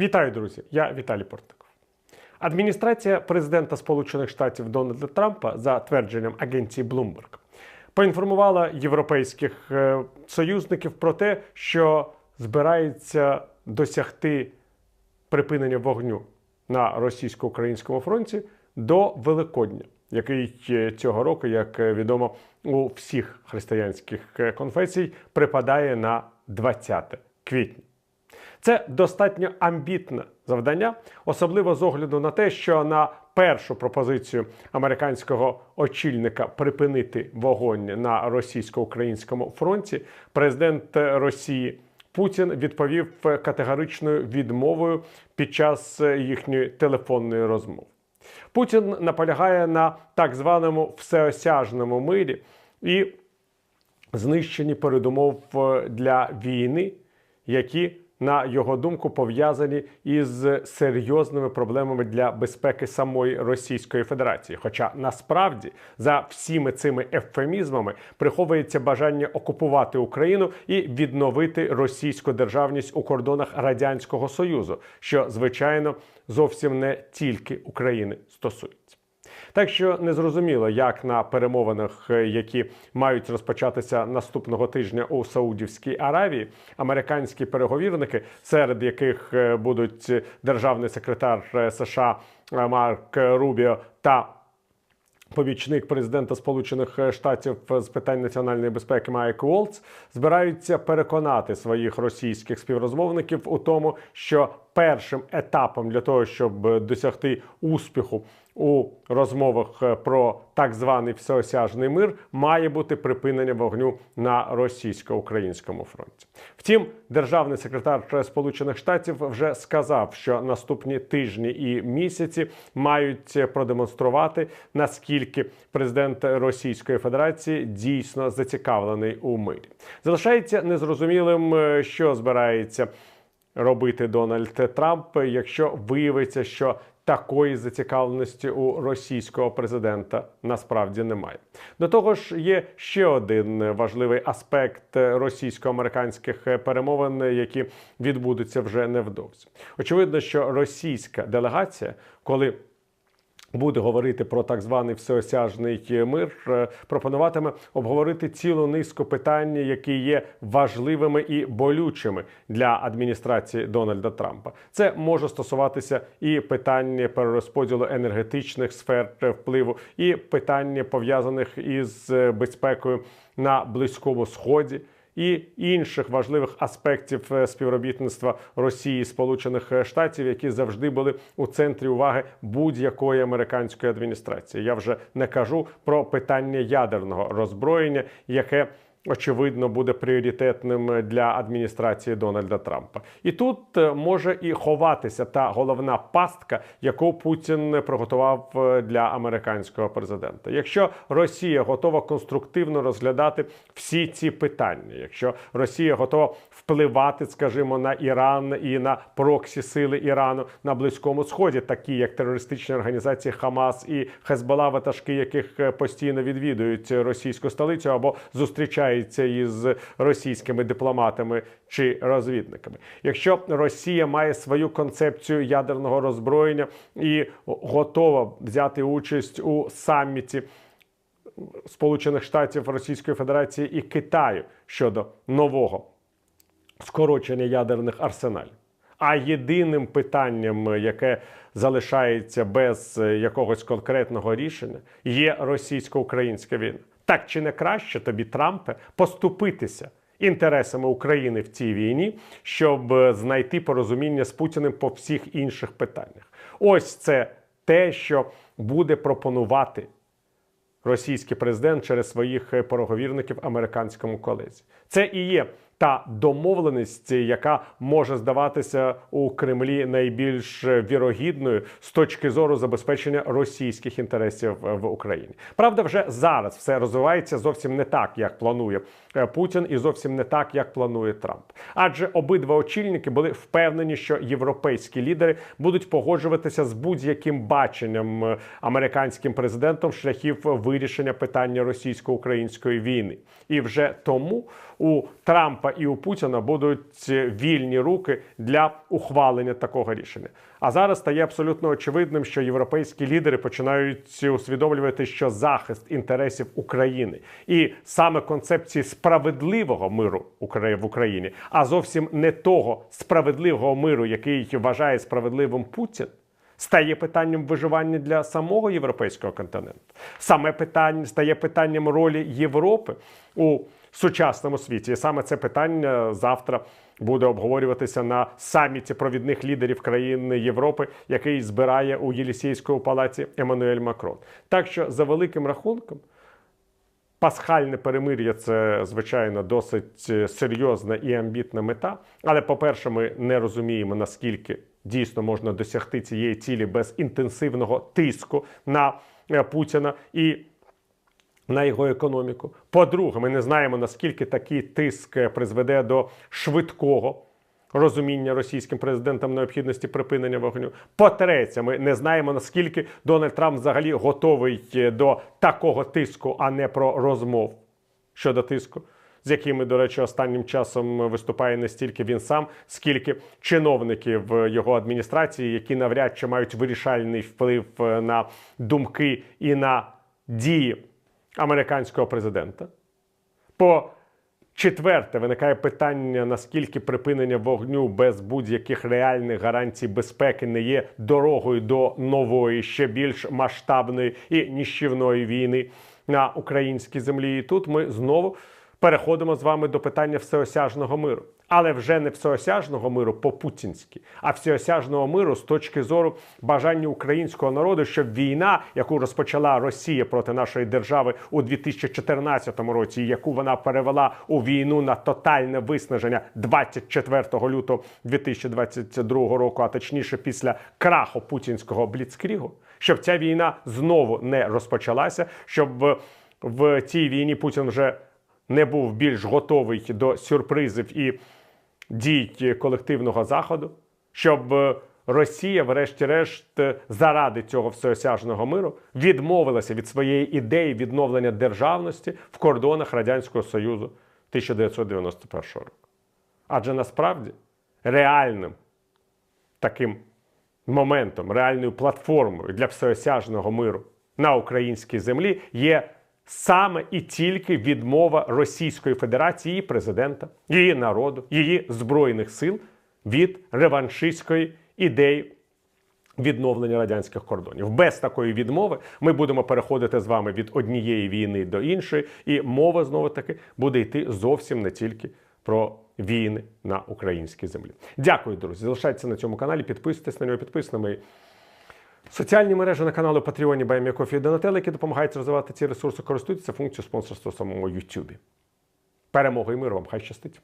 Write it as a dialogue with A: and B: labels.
A: Вітаю, друзі! Я Віталій Портников. Адміністрація президента Сполучених Штатів Дональда Трампа, за твердженням агенції Bloomberg, поінформувала європейських е, союзників про те, що збирається досягти припинення вогню на російсько-українському фронті до Великодня, який е, цього року, як е, відомо, у всіх християнських конфесій припадає на 20 квітня. Це достатньо амбітне завдання, особливо з огляду на те, що на першу пропозицію американського очільника припинити вогонь на російсько-українському фронті президент Росії Путін відповів категоричною відмовою під час їхньої телефонної розмови. Путін наполягає на так званому всеосяжному мирі і знищенні передумов е, для війни, які на його думку, пов'язані із серйозними проблемами для безпеки самої Російської Федерації. Хоча насправді за всіми цими ефемізмами приховується бажання окупувати Україну і відновити російську державність у кордонах радянського союзу, що звичайно зовсім не тільки України стосується. Так що незрозуміло, як на перемовинах, е, які мають розпочатися наступного тижня у Саудівській Аравії, американські переговірники, серед яких е, будуть державний секретар е, США Марк Рубіо та Помічник президента Сполучених Штатів з питань національної безпеки Майк Волц збираються переконати своїх російських співрозмовників у тому, що першим етапом для того, щоб досягти успіху у розмовах е, про так званий всеосяжний мир, має бути припинення вогню на російсько-українському фронті. Втім, державний секретар Сполучених Штатів вже сказав, що наступні тижні і місяці мають продемонструвати наскільки президент Російської Федерації дійсно зацікавлений у мирі. Залишається незрозумілим, е, що збирається робити Дональд Трамп, якщо виявиться, що такої зацікавленості у російського президента насправді немає. До того ж, є ще один важливий аспект російсько-американських перемовин, які відбудуться вже невдовзі. Очевидно, що російська делегація, коли буде говорити про так званий всеосяжний мир, е, пропонуватиме обговорити цілу низку питань, які є важливими і болючими для адміністрації Дональда Трампа. Це може стосуватися і питання перерозподілу енергетичних сфер впливу, і питання пов'язаних із безпекою на близькому сході і інших важливих аспектів е, співробітництва Росії Сполучених Штатів, які завжди були у центрі уваги будь-якої американської адміністрації. Я вже не кажу про питання ядерного роззброєння, яке очевидно буде пріоритетним для адміністрації Дональда Трампа. І тут е, може і ховатися та головна пастка, яку Путін приготував е, для американського президента. Якщо Росія готова конструктивно розглядати всі ці питання, якщо Росія готова впливати, скажімо, на Іран і на проксі сили Ірану на близькому сході, такі як терористичні організації Хамас і Хезбола, ватажки яких е, постійно відвідують російську столицю або зустрічають зустрічається із російськими дипломатами чи розвідниками. Якщо Росія має свою концепцію ядерного роззброєння і готова взяти участь у саміті Сполучених Штатів Російської Федерації і Китаю щодо нового скорочення ядерних арсеналів. А єдиним питанням, яке залишається без якогось конкретного рішення, є російсько-українська війна. Так чи не краще тобі, Трампе, поступитися інтересами України в цій війні, щоб е, знайти порозуміння з Путіним по всіх інших питаннях? Ось це те, що буде пропонувати російський президент через своїх е, переговірників американському колезі. Це і є та домовленість, яка може здаватися у Кремлі найбільш вірогідною з точки зору забезпечення російських інтересів в Україні. Правда, вже зараз все розвивається зовсім не так, як планує е, Путін, і зовсім не так, як планує Трамп. Адже обидва очільники були впевнені, що європейські лідери будуть погоджуватися з будь-яким баченням е, американським президентом шляхів вирішення питання російсько-української війни, і вже тому у Трампа Трампа і у Путіна будуть вільні руки для ухвалення такого рішення. А зараз стає абсолютно очевидним, що європейські лідери починають усвідомлювати, що захист інтересів України і саме концепції справедливого миру в Україні, а зовсім не того справедливого миру, який вважає справедливим Путін стає питанням виживання для самого європейського континенту. Саме питання стає питанням ролі Європи у сучасному світі. І саме це питання завтра буде обговорюватися на саміті провідних лідерів країн Європи, який збирає у Єлісійському палаці Еммануель Макрон. Так що, за великим рахунком, Пасхальне перемир'я це звичайно досить е, серйозна і амбітна мета. Але, по-перше, ми не розуміємо, наскільки дійсно можна досягти цієї цілі без інтенсивного тиску на е, Путіна і на його економіку. По-друге, ми не знаємо, наскільки такий тиск призведе до швидкого. Розуміння російським президентом необхідності припинення вогню. По-третє, ми не знаємо наскільки Дональд Трамп взагалі готовий е, до такого тиску, а не про розмов щодо тиску, з якими, до речі, останнім часом виступає не стільки він сам, скільки чиновників його адміністрації, які навряд чи мають вирішальний вплив е, на думки і на дії американського президента. По Четверте, виникає питання, наскільки припинення вогню без будь-яких реальних гарантій безпеки не є дорогою до нової, ще більш масштабної і ніщівної війни на українській землі. І тут ми знову переходимо з вами до питання всеосяжного миру. Але вже не всеосяжного миру по-путінськи, а всеосяжного миру з точки зору бажання українського народу, щоб війна, яку розпочала Росія проти нашої держави у 2014 році, яку вона перевела у війну на тотальне виснаження 24 лютого 2022 року, а точніше після краху путінського бліцкрігу, щоб ця війна знову не розпочалася, щоб в, цій війні Путін вже не був більш готовий до сюрпризів і дій колективного заходу, щоб е, Росія, врешті-решт, е, заради цього всеосяжного миру відмовилася від своєї ідеї відновлення державності в кордонах Радянського Союзу 1991 року. Адже насправді реальним таким моментом, реальною платформою для всеосяжного миру на українській землі є саме і тільки відмова Російської Федерації, її президента, її народу, її збройних сил від реваншистської ідеї відновлення радянських кордонів. Без такої відмови ми будемо переходити з вами від однієї війни до іншої, і мова знову таки буде йти зовсім не тільки про війни на українській землі. Дякую, друзі. Залишайтеся на цьому каналі, підписуйтесь на нього, підписуйтесь на мої Соціальні мережі на каналу Patreon, Баймякофі і Донателло, які допомагають розвивати ці ресурси, користуються функцією спонсорства самому YouTube. Перемоги і миру вам! Хай щастить!